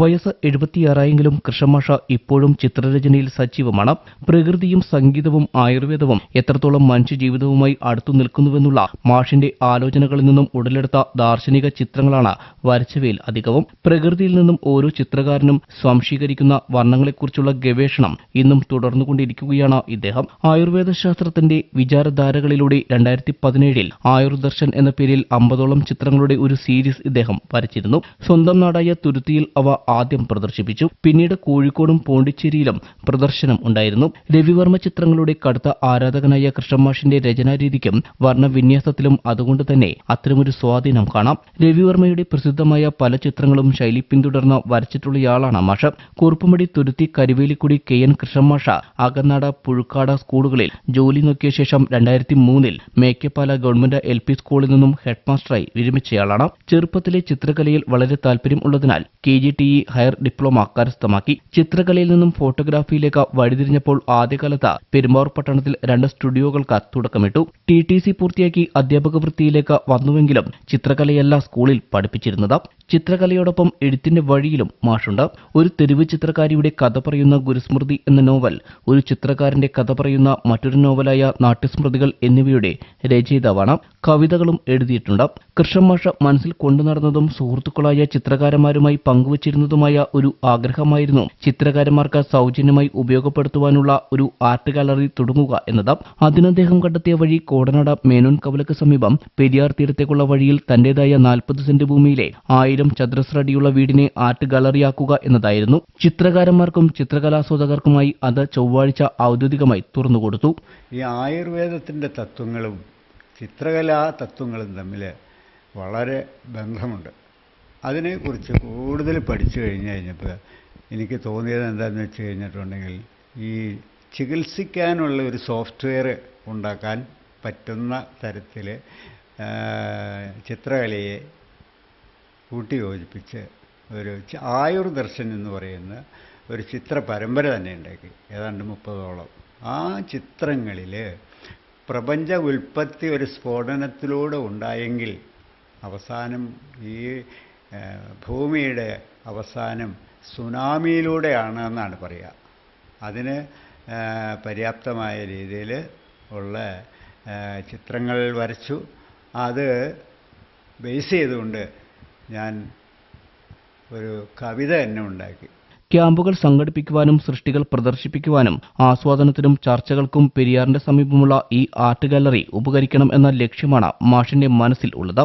വയസ്സ് എഴുപത്തിയാറായെങ്കിലും കൃഷ്ണമാഷ ഇപ്പോഴും ചിത്രരചനയിൽ സജീവമാണ്. പ്രകൃതിയും സംഗീതവും ആയുർവേദവും എത്രത്തോളം മനുഷ്യജീവിതവുമായി അടുത്തു നിൽക്കുന്നുവെന്നുള്ള മാഷിന്റെ ആലോചനകളിൽ നിന്നും ഉടലെടുത്ത ദാർശനിക ചിത്രങ്ങളാണ് വരച്ചവയിൽ അധികവും. പ്രകൃതിയിൽ നിന്നും ഓരോ ചിത്രകാരനും സ്വാംശീകരിക്കുന്ന വർണങ്ങളെക്കുറിച്ചുള്ള ഗവേഷണം ഇന്നും തുടർന്നുകൊണ്ടിരിക്കുകയാണ് ഇദ്ദേഹം. ആയുർവേദ ശാസ്ത്രത്തിന്റെ വിചാരധാരകളിലൂടെ രണ്ടായിരത്തി പതിനേഴിൽ ആയുർദർശൻ എന്ന പേരിൽ അമ്പതോളം ചിത്രങ്ങളുടെ ഒരു സീരീസ് ഇദ്ദേഹം വരച്ചിരുന്നു. സ്വന്തം നാടായ തുരുത്തിയിൽ അവ ആദ്യം പ്രദർശിപ്പിച്ചു. പിന്നീട് കോഴിക്കോടും പോണ്ടിച്ചേരിയിലും പ്രദർശനം ഉണ്ടായിരുന്നു. രവിവർമ്മ ചിത്രങ്ങളുടെ കടുത്ത ആരാധകനായ കൃഷ്ണമാഷിന്റെ രചനാരീതിക്കും വർണവിന്യാസത്തിലും അതുകൊണ്ട് തന്നെ അത്തരമൊരു സ്വാധീനം കാണാം. രവിവർമ്മയുടെ പ്രസിദ്ധമായ പല ചിത്രങ്ങളും ശൈലി പിന്തുടർന്ന് വരച്ചിട്ടുള്ളയാളാണ് മാഷ്. കുറുപ്പുമടി തുരുത്തി കരുവേലിക്കുടി കെ എൻ കൃഷ്ണമാഷ അകന്നാട് പുഴുക്കാട് സ്കൂളുകളിൽ ജോലി നോക്കിയ ശേഷം രണ്ടായിരത്തി മൂന്നിൽ മേക്കപ്പാല ഗവൺമെന്റ് എൽ പി സ്കൂളിൽ നിന്നും ഹെഡ്മാസ്റ്ററായി വിരമിച്ചയാളാണ്. ചെറുപ്പത്തിലെ ചിത്രകലയിൽ വളരെ താല്പര്യം ഉള്ളതിനാൽ K G T higher diploma കരസ്ഥമാക്കി. ചിത്രകലയിൽ നിന്നും ഫോട്ടോഗ്രാഫിയിലേക്ക് വഴിതിരിഞ്ഞപ്പോൾ ആദ്യകാലത്ത് പെരുമ്പാവൂർ പട്ടണത്തിൽ രണ്ട് സ്റ്റുഡിയോകൾക്ക് തുടക്കമിട്ടു. ടി ടി സി പൂർത്തിയാക്കി അധ്യാപക വൃത്തിയിലേക്ക് വന്നുവെങ്കിലും ചിത്രകലയല്ല സ്കൂളിൽ പഠിപ്പിച്ചിരുന്നത്. ചിത്രകലയോടൊപ്പം എഴുത്തിന്റെ വഴിയിലും മാഷുണ്ട്. ഒരു തെരുവ് ചിത്രകാരിയുടെ കഥ പറയുന്ന ഗുരുസ്മൃതി എന്ന നോവൽ ഒരു ചിത്രകാരന്റെ കഥ പറയുന്ന മറ്റൊരു നോവലായ നാട്യസ്മൃതികൾ എന്നിവയുടെ രചയിതാവാണ്. കവിതകളും എഴുതിയിട്ടുണ്ട്. കൃഷ്ണമാഷ മനസ്സിൽ കൊണ്ടുനടന്നതും സുഹൃത്തുക്കളായ ചിത്രകാരന്മാരുമായി പങ്കുവച്ചിരുന്നതുമായ ഒരു ആഗ്രഹമായിരുന്നു ചിത്രകാരന്മാർക്ക് സൗജന്യമായി ഉപയോഗപ്പെടുത്തുവാനുള്ള ഒരു ആർട്ട് ഗാലറി തുടങ്ങുക എന്നത്. അതിനദ്ദേഹം കണ്ടെത്തിയ വഴി കോടനാട് മേനോൻ കവലക്ക് സമീപം പെരിയാർ തീരത്തേക്കുള്ള വഴിയിൽ തന്റേതായ നാൽപ്പത് സെന്റ് ഭൂമിയിലെ ആയിരം ചതുരശ്ര അടിയുള്ള വീടിനെ ആർട്ട് ഗാലറിയാക്കുക എന്നതായിരുന്നു. ചിത്രകാരന്മാർക്കും ചിത്രകലാസ്വാദകർക്കുമായി അത് ചൊവ്വാഴ്ച ഔദ്യോഗികമായി തുറന്നുകൊടുത്തു. ഈ ആയുർവേദത്തിന്റെ തത്വങ്ങളും ചിത്രകലാ തത്വങ്ങളും തമ്മിൽ വളരെ ബന്ധമുണ്ട്. അതിനെക്കുറിച്ച് കൂടുതൽ പഠിച്ചു കഴിഞ്ഞ് കഴിഞ്ഞപ്പോൾ എനിക്ക് തോന്നിയത് എന്താണെന്ന് വെച്ച് കഴിഞ്ഞിട്ടുണ്ടെങ്കിൽ ഈ ചികിത്സിക്കാനുള്ള ഒരു സോഫ്റ്റ്വെയർ ഉണ്ടാക്കാൻ പറ്റുന്ന തരത്തിൽ ചിത്രകലയെ കൂട്ടിയോജിപ്പിച്ച് ഒരു ആയുർദർശൻ എന്ന് പറയുന്ന ഒരു ചിത്ര പരമ്പര തന്നെ ഉണ്ടാക്കി. ഏതാണ്ട് മുപ്പതോളം. ആ ചിത്രങ്ങളിൽ പ്രപഞ്ച ഉൽപ്പത്തി ഒരു സ്ഫോടനത്തിലൂടെ ഉണ്ടായെങ്കിൽ അവസാനം ഈ ഭൂമിയുടെ അവസാനം സുനാമിയിലൂടെയാണ് എന്നാണ് പറയുക അതിന് പര്യാപ്തമായ രീതിയിൽ ഉള്ള ചിത്രങ്ങൾ വരച്ചു. അത് ബേസ് ചെയ്തുകൊണ്ട് ഞാൻ ഒരു കവിത തന്നെ ഉണ്ടാക്കി. ക്യാമ്പുകൾ സംഘടിപ്പിക്കുവാനും സൃഷ്ടികൾ പ്രദർശിപ്പിക്കുവാനും ആസ്വാദനത്തിനും ചർച്ചകൾക്കും പെരിയാറിന്റെ സമീപമുള്ള ഈ ആർട്ട് ഗാലറി ഉപകരിക്കണം എന്ന ലക്ഷ്യമാണ് മാഷിന്റെ മനസ്സിൽ ഉള്ളത്.